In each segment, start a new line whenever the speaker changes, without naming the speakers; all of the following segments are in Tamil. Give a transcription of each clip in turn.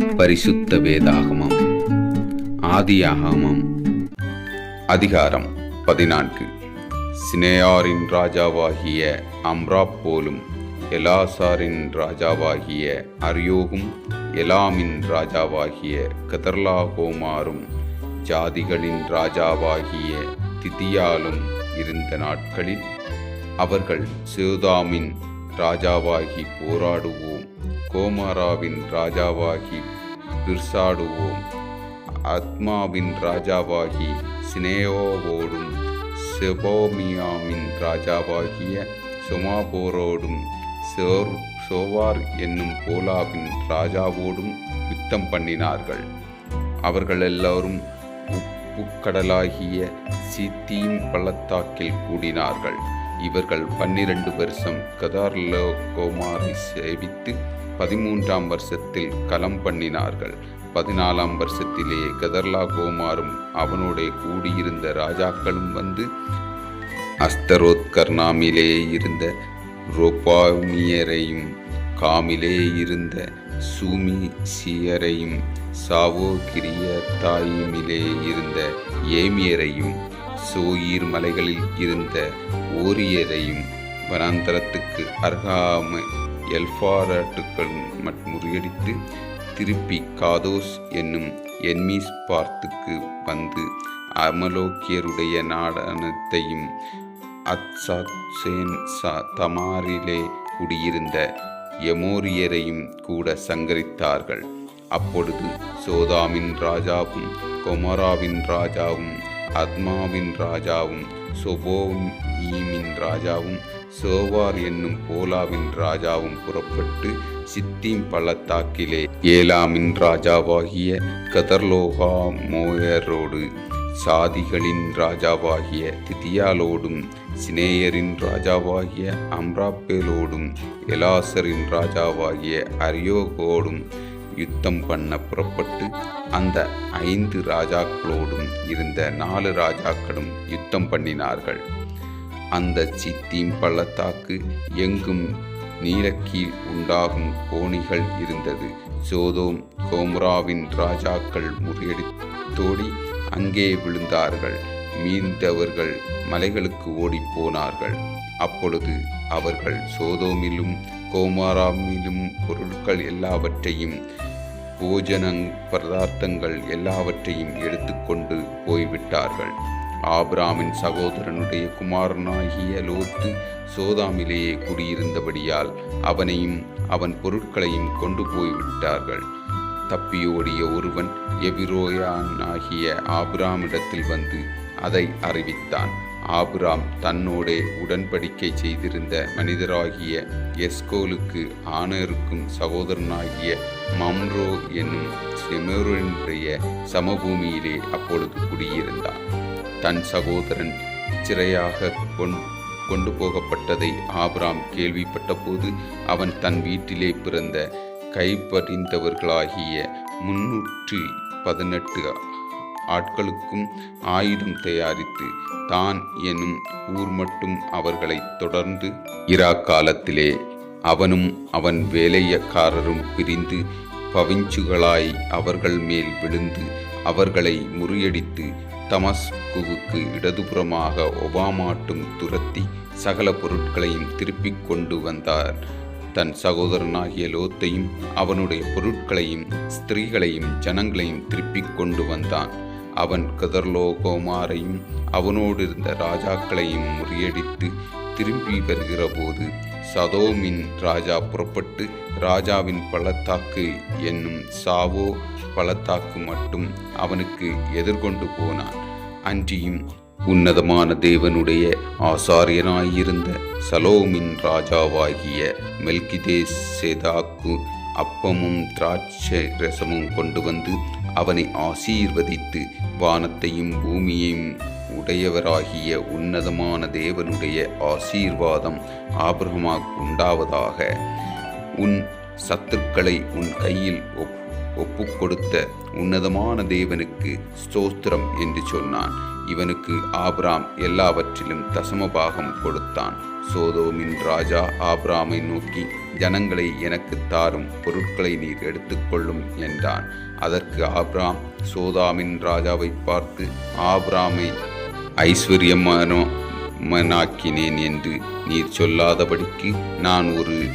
பரிசுத்த வேதாகமம். ஆதியாகமம். அதிகாரம் பதினான்கு. சினேயாரின் ராஜாவாகிய அம்ரா போலும் எலாசாரின் ராஜாவாகிய அரியோகும் எலாமின் ராஜாவாகிய கதர்லாகோமாரும் ஜாதிகளின் ராஜாவாகிய திதியாலும் இருந்த நாட்களில் அவர்கள் சேதாமின் ராஜாவாகி போராடுவோம். கோமாராவின் ராஜாவாகி பிர்சாடுவோம். அத்மாவின் ராஜாவாகி சினேயோவோடும் செபோமியாமின் ராஜாவாகிய சுமாபோரோடும் சோர் சோவார் என்னும் போலாவின் ராஜாவோடும் யுத்தம் பண்ணினார்கள். அவர்கள் எல்லாரும் உப்புக்கடலாகிய சித்தீம் பள்ளத்தாக்கில் கூடினார்கள். இவர்கள் பன்னிரண்டு வருஷம் கதார்லோ கோமாரை சேவித்து பதிமூன்றாம் வருஷத்தில் களம் பண்ணினார்கள். பதினாலாம் வருஷத்திலே கதர்லா கோமாரும் அவனோட கூடியிருந்த ராஜாக்களும் வந்து அஸ்தரோத் கர்ணாமிலே இருந்த ரோபாமியரையும் காமிலே இருந்த சூமி சியரையும் சாவோ கிரியத்தாயிமிலே இருந்த ஏமியரையும் சோயீர் மலைகளில் இருந்த ஓரியரையும் வனாந்தரத்துக்கு அருகாமை எல்பாரட்டுக்கள் முறியடித்து திருப்பி காதோஸ் என்னும் என்மீஸ் பார்த்துக்கு வந்து அமலோக்கியருடைய நாடனத்தையும் அத்சாத்சேன் தமாரிலே குடியிருந்த எமோரியரையும் கூட சங்கரித்தார்கள். அப்பொழுது சோதாமின் ராஜாவும் கொமராவின் ராஜாவும் அத்மாவின் ராஜாவும் சொபோமீமின் ராஜாவும் சோவார் என்னும் போலாவின் ராஜாவும் புறப்பட்டு சித்தீம் பள்ளத்தாக்கிலே ஏலாமின் ராஜாவாகிய கதர்லோகா மோயரோடு சாதிகளின் ராஜாவாகிய திதியாலோடும் சினேயரின் ராஜாவாகிய அம்ராப்பேலோடும் எலாசரின் ராஜாவாகிய அரியோகோடும் யுத்தம் பண்ண புறப்பட்டு அந்த ஐந்து ராஜாக்களோடும் இருந்த நாலு ராஜாக்களும் யுத்தம் பண்ணினார்கள். அந்த சித்தீம் பள்ளத்தாக்கு எங்கும் நீலக்கீழ் உண்டாகும் கோணிகள் இருந்தது. சோதோம் கோம்ராவின் ராஜாக்கள் முறியடித்தோடி அங்கே விழுந்தார்கள். மீந்தவர்கள் மலைகளுக்கு ஓடிப்போனார்கள் அப்பொழுது அவர்கள் சோதோமிலும் கோமாராமிலும் பொருட்கள் எல்லாவற்றையும் போஜன பதார்த்தங்கள் எல்லாவற்றையும் எடுத்துக்கொண்டு போய்விட்டார்கள். ஆபிராமின் சகோதரனுடைய குமாரனாகிய லோத்து சோதாமிலேயே குடியிருந்தபடியால் அவனையும் அவன் பொருட்களையும் கொண்டு போய்விட்டார்கள். தப்பியோடிய ஒருவன் எபிரோயானாகிய ஆபிராமிடத்தில் வந்து அதை அறிவித்தான். ஆபிராம் தன்னோடே உடன்படிக்கை செய்திருந்த மனிதராகிய எஸ்கோலுக்கு ஆனருக்கும் சகோதரனாகிய மம்ரோ என்னும் செமருடைய சமபூமியிலே அப்பொழுது குடியிருந்தான். தன் சகோதரன் சிறையாக கொண்டு போகப்பட்டதை ஆபிராம் கேள்விப்பட்டபோது அவன் தன் வீட்டிலே பிறந்த கைப்பறிந்தவர்களாகிய முன்னூற்றி பதினெட்டு ஆட்களுக்கும் ஆயுதம் தயாரித்து தான் எனும் ஊர் மட்டும் அவர்களை தொடர்ந்து இரா காலத்திலே அவனும் அவன் வேலையக்காரரும் பிரிந்து பவிஞ்சுகளாய் அவர்கள் மேல் விழுந்து அவர்களை முறியடித்து தமஸ்குவுக்கு இடதுபுறமாக ஒபாமாட்டும் துரத்தி சகல பொருட்களையும் திருப்பிக் கொண்டு வந்தார். தன் சகோதரனாகிய லோத்தையும் அவனுடைய பொருட்களையும் ஸ்திரீகளையும் ஜனங்களையும் திருப்பிக் கொண்டு வந்தான். அவன் கதர்லோகோமாரையும் அவனோடு இருந்த ராஜாக்களையும் முறியடித்து திரும்பி வருகிறபோது சதோமின் ராஜா புறப்பட்டு ராஜாவின் பள்ளத்தாக்கு என்னும் சாவோ பள்ளத்தாக்கு மட்டும் அவனுக்கு எதிர்கொண்டு போனான். அன்றியும் உன்னதமான தேவனுடைய ஆசாரியனாயிருந்த சலோமின் ராஜாவாகிய மெல்கிதே சேதாக்கு அப்பமும் திராட்சை ரசமும் கொண்டு வந்து அவனை ஆசீர்வதித்து வானத்தையும் பூமியையும் உடையவராகிய உன்னதமான தேவனுடைய ஆசீர்வாதம் ஆபிரகமாக உண்டாவதாக. உன் சத்துருக்களை உன் கையில் ஒப் ஒப்பு கொடுத்த உன்னதமான தேவனுக்கு ஸ்தோத்திரம் என்று சொன்னான். இவனுக்கு ஆப்ராம் எல்லாவற்றிலும் தசமபாகம் கொடுத்தான். சோதோமின் ராஜா ஆப்ராமை நோக்கி ஜனங்களை எனக்கு தாரும் பொருட்களை நீர் எடுத்துக்கொள்ளும் என்றான். அதற்கு ஆப்ராம் சோதாமின் ராஜாவை பார்த்து ஆப்ராமை ஐஸ்வர்யமானோ மனாக்கினேன் என்று நீர் சொல்லாதபடிக்கு நான் ஒரு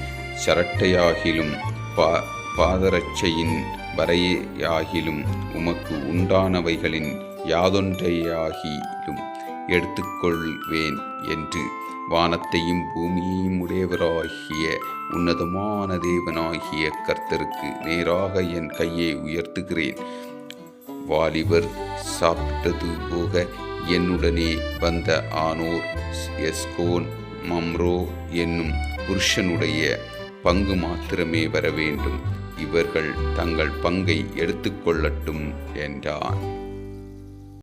சரட்டையாகிலும் பா பாதரட்சையின் வரையாகிலும் உமக்கு உண்டானவைகளின் யாதொன்றையாகிலும் எடுத்துக்கொள்வேன் என்று வானத்தையும் பூமியையும் உடையவராகிய உன்னதமான தேவனாகிய கர்த்தருக்கு நேராக என் கையை உயர்த்துகிறேன். வாலிபர் சாப்பிட்டது போக என்னுடனே வந்த ஆனோர் எஸ்கோன் மம்ரோ என்னும் புருஷனுடைய பங்கு மாத்திரமே வர வேண்டும் இவர்கள் தங்கள் பங்கை எடுத்துக்கொள்ளட்டும் என்றான்.